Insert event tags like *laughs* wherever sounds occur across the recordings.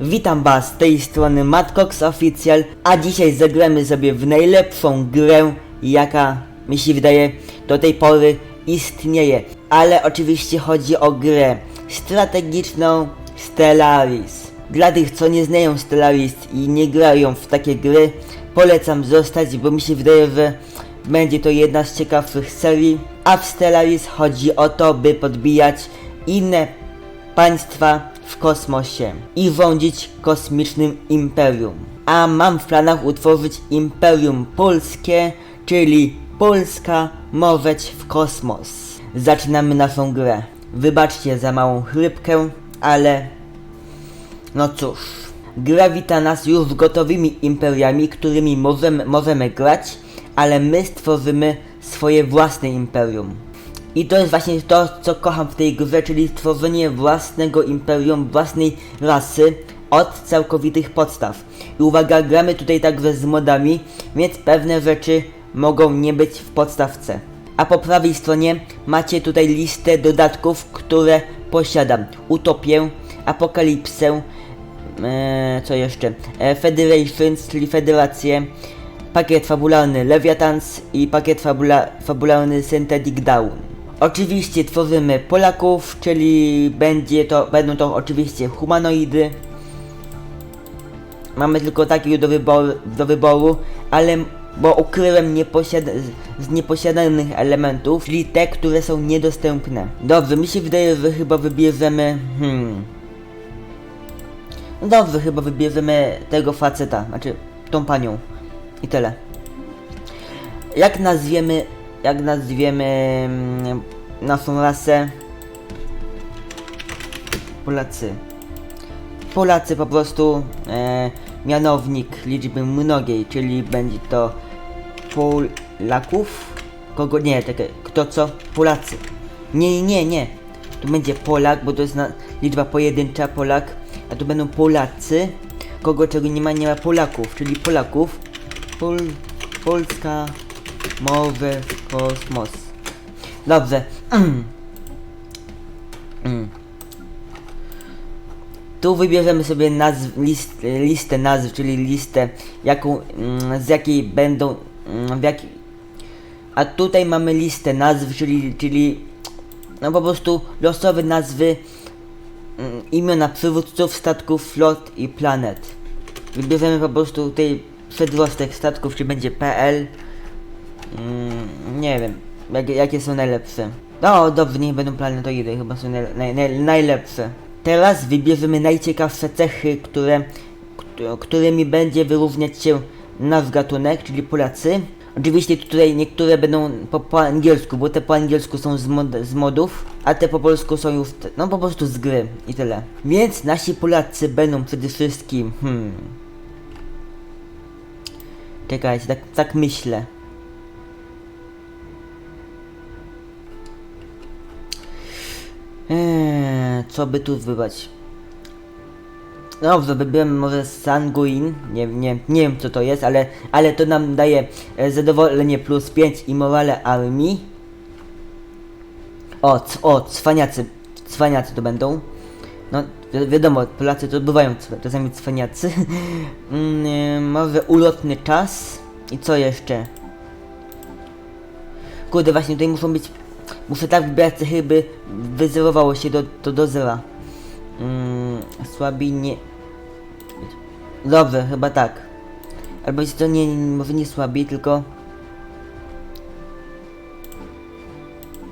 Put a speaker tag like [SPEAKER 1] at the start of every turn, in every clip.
[SPEAKER 1] Witam was z tej strony Matcox Official, a dzisiaj zagramy sobie w najlepszą grę, jaka mi się wydaje do tej pory istnieje. Ale oczywiście chodzi o grę strategiczną Stellaris. Dla tych, co nie znają Stellaris i nie grają w takie gry, polecam zostać, bo mi się wydaje, że będzie to jedna z ciekawszych serii. A w Stellaris chodzi o to, by podbijać inne państwa w kosmosie i rządzić kosmicznym imperium. A mam w planach utworzyć imperium polskie, czyli Polska mować w kosmos. Zaczynamy naszą grę. Wybaczcie za małą chrypkę, ale no cóż. Gra wita nas już gotowymi imperiami, którymi możemy, możemy grać, ale my stworzymy swoje własne imperium. I to jest właśnie to, co kocham w tej grze, czyli tworzenie własnego imperium, własnej rasy od całkowitych podstaw. I uwaga, gramy tutaj także z modami, więc pewne rzeczy mogą nie być w podstawce. A po prawej stronie macie tutaj listę dodatków, które posiadam. Utopię, Apokalipsę, e, co jeszcze? E, Federations, czyli Federację, pakiet fabularny Leviathans i pakiet fabula fabularny Synthetic Down. Oczywiście tworzymy Polaków, czyli będzie to, będą to oczywiście humanoidy. Mamy tylko takie do wyboru, do wyboru ale bo ukryłem z nieposiadanych elementów, czyli te, które są niedostępne. Dobrze, mi się wydaje, że chyba wybierzemy... Hmm... No dobrze, chyba wybierzemy tego faceta, znaczy tą panią. I tyle. Jak nazwiemy, jak nazwiemy mm, naszą rasę? Polacy. Polacy po prostu e, mianownik liczby mnogiej, czyli będzie to Polaków. Kogo nie, czekaj, kto co? Polacy. Nie, nie, nie. Tu będzie Polak, bo to jest liczba pojedyncza Polak, a tu będą Polacy. Kogo czego nie ma, nie ma Polaków, czyli Polaków. Pol, Polska, mowy, kosmos. Dobrze. Mm. Tu wybierzemy sobie nazw, list, listę nazw, czyli listę, jaką, mm, z jakiej będą, mm, w jaki, a tutaj mamy listę nazw, czyli, czyli no po prostu losowe nazwy mm, imiona przywódców statków, flot i planet. Wybierzemy po prostu tutaj przedrostek statków, czy będzie PL. Mm, nie wiem, jak, jakie są najlepsze. No dobrze, niech będą planetoidy, chyba są naj, naj, naj, najlepsze. Teraz wybierzemy najciekawsze cechy, które, któ- którymi będzie wyróżniać się nasz gatunek, czyli Polacy. Oczywiście tutaj niektóre będą po, po angielsku, bo te po angielsku są z, mod, z modów, a te po polsku są już, no po prostu z gry i tyle. Więc nasi Polacy będą przede wszystkim, hmm... Czekajcie, tak, tak myślę. Eee, co by tu wybrać? Dobrze, wybieram może Sanguin, nie, nie, nie wiem co to jest, ale, ale to nam daje e, zadowolenie plus 5 i morale armii. O, o, cwaniacy, cwaniacy to będą. No, wi wiadomo, Polacy to bywają czasami cwaniacy. *laughs* mm, e, może ulotny czas. I co jeszcze? Kurde, właśnie tutaj muszą być... Muszę tak wybierać cechy, by wyzerowało się do, do, do zera. Mm, słabinie... Dobrze, chyba tak. Albo jest to nie, nie, może nie słabi, tylko...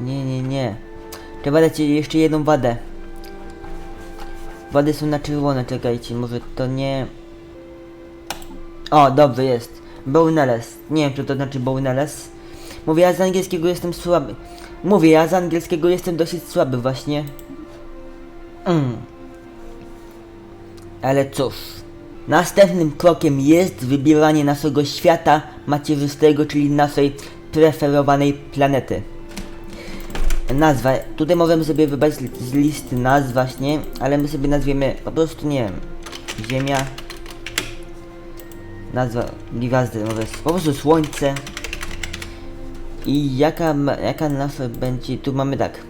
[SPEAKER 1] Nie, nie, nie. Trzeba dać jeszcze jedną wadę. Wady są na czerwono, czekajcie, może to nie... O, dobrze, jest. Bowneless. Nie wiem, co to znaczy Bowneless. Mówię, ja z angielskiego jestem słaby. Mówię, ja z angielskiego jestem dosyć słaby właśnie. Mm. Ale cóż. Następnym krokiem jest wybieranie naszego świata macierzystego, czyli naszej preferowanej planety. Nazwa. Tutaj możemy sobie wybrać z- listy nazw właśnie, ale my sobie nazwiemy po prostu, nie wiem, Ziemia. Nazwa gwiazdy, może po prostu Słońce. I jaka, jaka nazwa będzie, tu mamy tak.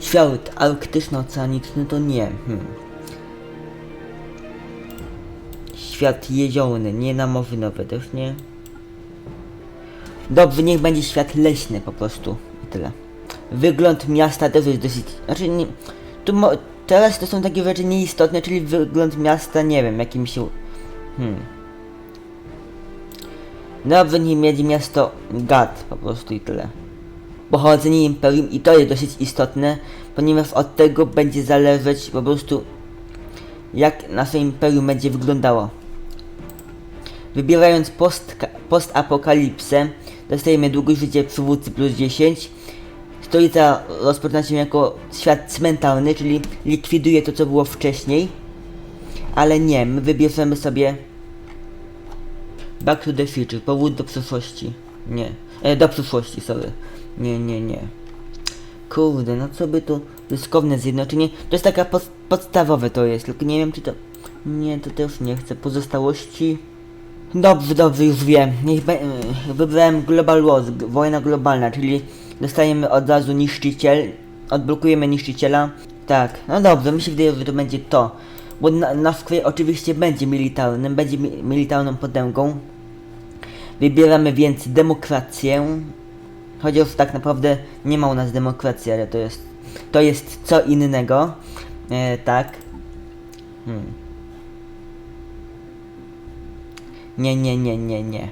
[SPEAKER 1] Świat arktyczno-oceaniczny to nie. Hmm. Świat jeziorny, nie na morzynowy też nie. Dobrze, niech będzie świat leśny po prostu. I tyle. Wygląd miasta też jest dosyć... Znaczy nie... Tu mo... Teraz to są takie rzeczy nieistotne, czyli wygląd miasta, nie wiem, jakim się... Hmm. Niech będzie miasto Gad, po prostu i tyle. Pochodzenie imperium i to jest dosyć istotne, ponieważ od tego będzie zależeć po prostu jak nasze imperium będzie wyglądało. Wybierając post, postapokalipsę, dostajemy długość życia przywódcy plus 10. Stolica rozpoczyna się jako świat cmentarny, czyli likwiduje to, co było wcześniej. Ale nie, my wybierzemy sobie Back to the future, powrót do przeszłości. Nie, e, do przyszłości, sorry. Nie, nie, nie. Kurde, no co by tu ryskowne zjednoczenie? To jest taka pod, podstawowe to jest, tylko nie wiem czy to... Nie, to też nie chcę. Pozostałości... Dobrze, dobrze, już wiem. Niech e, Wybrałem Global Wars, wojna globalna, czyli dostajemy od razu niszczyciel, odblokujemy niszczyciela. Tak, no dobrze, mi się wydaje, że to będzie to. Bo na, nasz oczywiście będzie militarnym, będzie mi, militarną potęgą. Wybieramy więc demokrację. Chociaż tak naprawdę nie ma u nas demokracji, ale to jest, to jest co innego. E, tak. Hmm. Nie, nie, nie, nie, nie.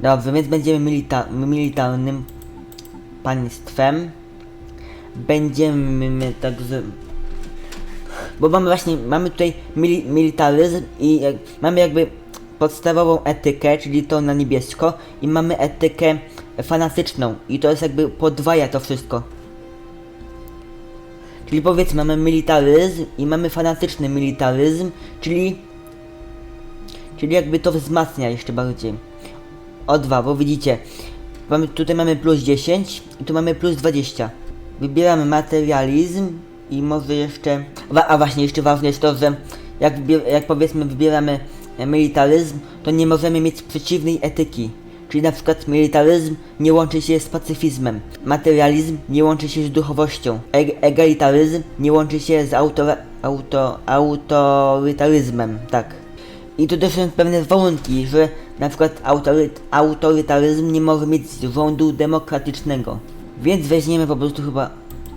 [SPEAKER 1] Dobrze, więc będziemy milita militarnym państwem. Będziemy także... Bo mamy właśnie, mamy tutaj mili militaryzm i jak, mamy jakby podstawową etykę, czyli tą na niebiesko i mamy etykę fanatyczną i to jest jakby podwaja to wszystko. Czyli powiedzmy mamy militaryzm i mamy fanatyczny militaryzm, czyli czyli jakby to wzmacnia jeszcze bardziej. O dwa, bo widzicie, mamy, tutaj mamy plus 10 i tu mamy plus 20. Wybieramy materializm i może jeszcze... A właśnie, jeszcze ważne jest to, że jak, jak powiedzmy wybieramy militaryzm, to nie możemy mieć przeciwnej etyki. Czyli na przykład militaryzm nie łączy się z pacyfizmem, materializm nie łączy się z duchowością, e- egalitaryzm nie łączy się z autora- auto- autorytaryzmem, tak. I tu też są pewne warunki, że na przykład autory- autorytaryzm nie może mieć rządu demokratycznego. Więc weźmiemy po prostu chyba...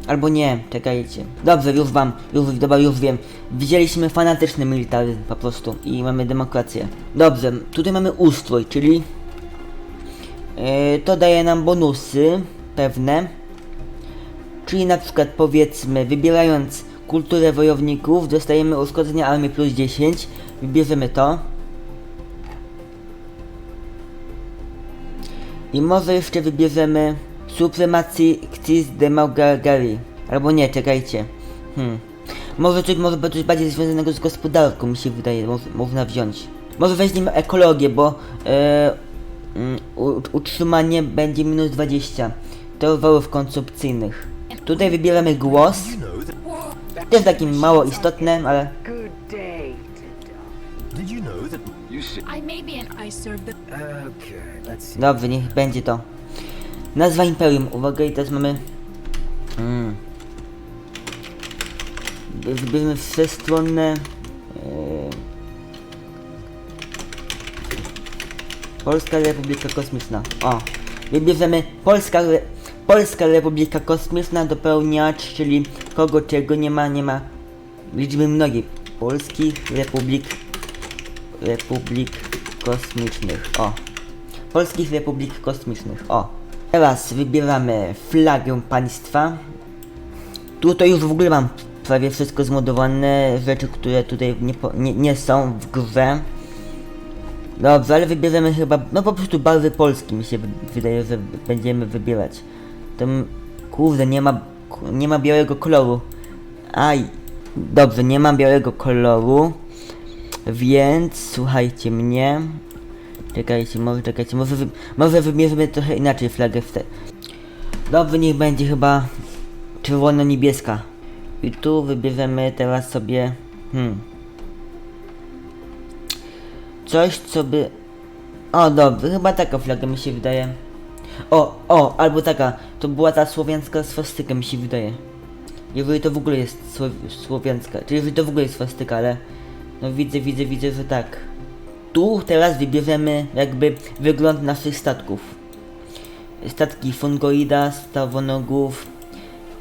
[SPEAKER 1] Albo nie, czekajcie. Dobrze, już wam, już, dobra, już wiem. Wzięliśmy fanatyczny militaryzm po prostu i mamy demokrację. Dobrze, tutaj mamy ustrój, czyli... Yy, to daje nam bonusy pewne. Czyli na przykład powiedzmy, wybierając kulturę wojowników, dostajemy uszkodzenia armii plus 10. Wybierzemy to. I może jeszcze wybierzemy supremacji Xis Demogari. Albo nie, czekajcie. Hmm. Może coś, może coś bardziej związanego z gospodarką mi się wydaje, mo- można wziąć. Może weźmiemy ekologię, bo e, mm, utrzymanie będzie minus 20 towarów konsumpcyjnych. Tutaj wybieramy głos. Też takie mało istotne, ale. Dobrze, niech będzie to. Nazwa Imperium. Uwaga, i teraz mamy... Mm. Wybierzemy wszechstronne... Yy... Polska Republika Kosmiczna. O! Wybierzemy Polska, Re... Polska Republika Kosmiczna dopełniacz, czyli kogo czego nie ma, nie ma liczby mnogiej. Polskich Republik... Republik Kosmicznych. O! Polskich Republik Kosmicznych. O. Teraz wybieramy flagę państwa. Tutaj już w ogóle mam prawie wszystko zmodowane, rzeczy, które tutaj nie, nie, nie są w grze. Dobrze, ale wybierzemy chyba, no po prostu barwy Polski mi się wy- wydaje, że będziemy wybierać. To, m- kurde, nie ma, nie ma białego koloru. Aj, dobrze, nie ma białego koloru. Więc słuchajcie mnie. Czekajcie, może czekajcie, może, wy, może wybierzemy trochę inaczej flagę wtedy. Dobrze, niech będzie chyba czerwono-niebieska. I tu wybierzemy teraz sobie, hmm, coś co by, o dobrze, chyba taka flaga mi się wydaje. O, o, albo taka, to była ta słowiańska swastyka mi się wydaje. Jeżeli to w ogóle jest słow, słowiańska, czyli jeżeli to w ogóle jest swastyka, ale No widzę, widzę, widzę, że tak. Tu teraz wybierzemy jakby wygląd naszych statków. Statki fungoida, stawonogów.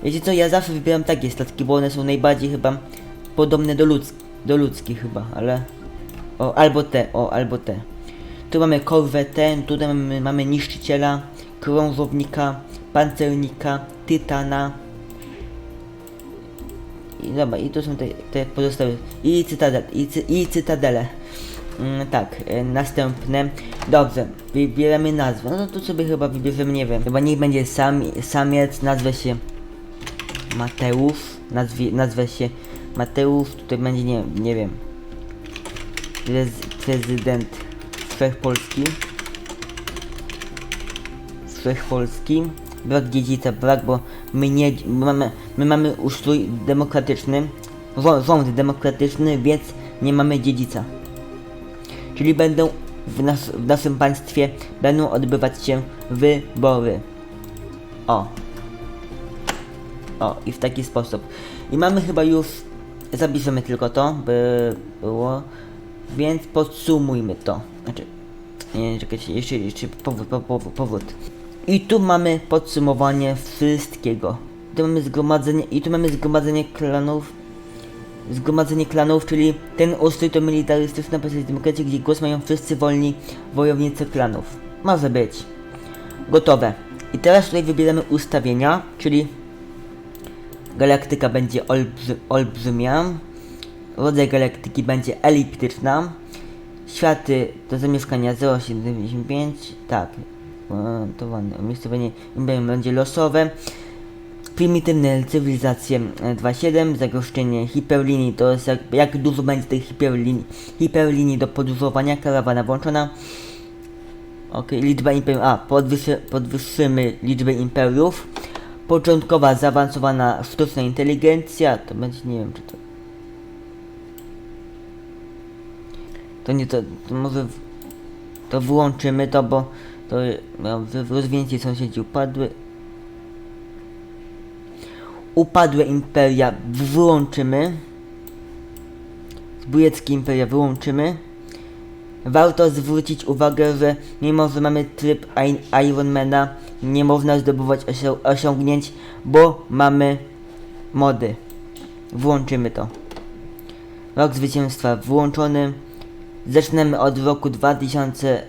[SPEAKER 1] Wiecie co, ja zawsze wybieram takie statki, bo one są najbardziej chyba podobne do, ludz do ludzkich chyba, ale... O, albo te, o, albo te. Tu mamy korwetę, tutaj mamy, mamy niszczyciela, krążownika, pancernika, tytana. I dobra, i tu są te, te pozostałe. I cytadel, i, cy, i cytadele. Mm, tak, e, następne. Dobrze, wybieramy nazwę. No to tu sobie chyba wybierzemy, nie wiem. Chyba niech będzie sam, samiec, nazwę się Mateusz. Nazwę się Mateusz. Tutaj będzie, nie, nie wiem. Prez, prezydent Wszechpolski. Wszechpolski. Brak dziedzica, brak, bo my nie, my mamy, my mamy ustrój demokratyczny, rząd demokratyczny, więc nie mamy dziedzica. Czyli będą w, nas, w naszym państwie będą odbywać się wybory. O. O, i w taki sposób. I mamy chyba już, zapiszemy tylko to, by było, więc podsumujmy to. Znaczy, nie, czekajcie, jeszcze, jeszcze powód, powód, powód. I tu mamy podsumowanie wszystkiego. Tu mamy zgromadzenie, i tu mamy zgromadzenie klanów. Zgromadzenie klanów, czyli ten ustrój to militarystyczna postać demokracji, gdzie głos mają wszyscy wolni wojownicy klanów. Może być. Gotowe. I teraz tutaj wybieramy ustawienia, czyli galaktyka będzie olbrzy, olbrzymia, rodzaj galaktyki będzie eliptyczna, światy do zamieszkania 0,75, tak, Ładowane. Umiejscowienie będzie losowe. Prymitywne cywilizacje e, 2.7, zagoszczenie hiperlinii to jest jak, jak dużo będzie tych hiperlinii, hiperlinii do podróżowania, karawana włączona. Ok, liczba imperium, a podwyższy, podwyższymy liczbę imperiów. Początkowa zaawansowana sztuczna inteligencja, to będzie, nie wiem czy to... To nie, to, to może to wyłączymy to, bo to no, w- rozwinięci sąsiedzi upadły. Upadłe imperia wyłączymy. Zbójeckie imperia wyłączymy. Warto zwrócić uwagę, że mimo, że mamy tryb Ironmana, nie można zdobywać osią- osiągnięć, bo mamy mody. Włączymy to. Rok zwycięstwa włączony. Zaczynamy od roku 2000.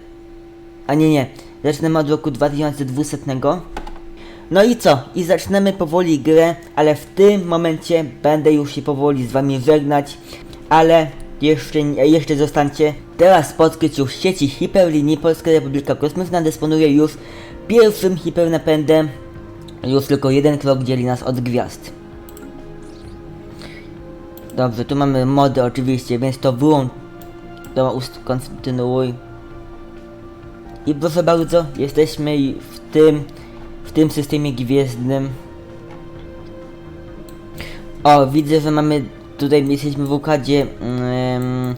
[SPEAKER 1] A nie, nie. Zaczynamy od roku 2200. No i co? I zaczynamy powoli grę, ale w tym momencie będę już się powoli z wami żegnać, ale jeszcze, jeszcze zostańcie. Teraz po odkryciu sieci hiperlinii Polska Republika Kosmiczna dysponuje już pierwszym hipernapędem. Już tylko jeden krok dzieli nas od gwiazd. Dobrze, tu mamy mody oczywiście, więc to wyłącz. Ust kontynuuj. I proszę bardzo, jesteśmy w tym, w tym systemie gwiezdnym. O, widzę, że mamy tutaj, jesteśmy w układzie um,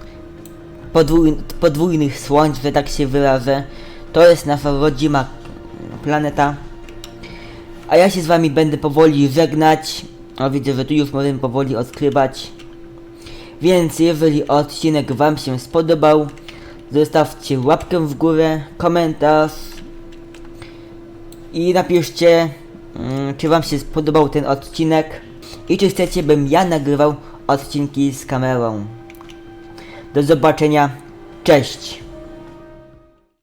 [SPEAKER 1] podwój, podwójnych słońc, że tak się wyrażę. To jest nasza rodzima planeta. A ja się z wami będę powoli żegnać. O, widzę, że tu już możemy powoli odkrywać. Więc jeżeli odcinek wam się spodobał, zostawcie łapkę w górę, komentarz i napiszcie, mm, czy wam się spodobał ten odcinek i czy chcecie, bym ja nagrywał odcinki z kamerą. Do zobaczenia, cześć!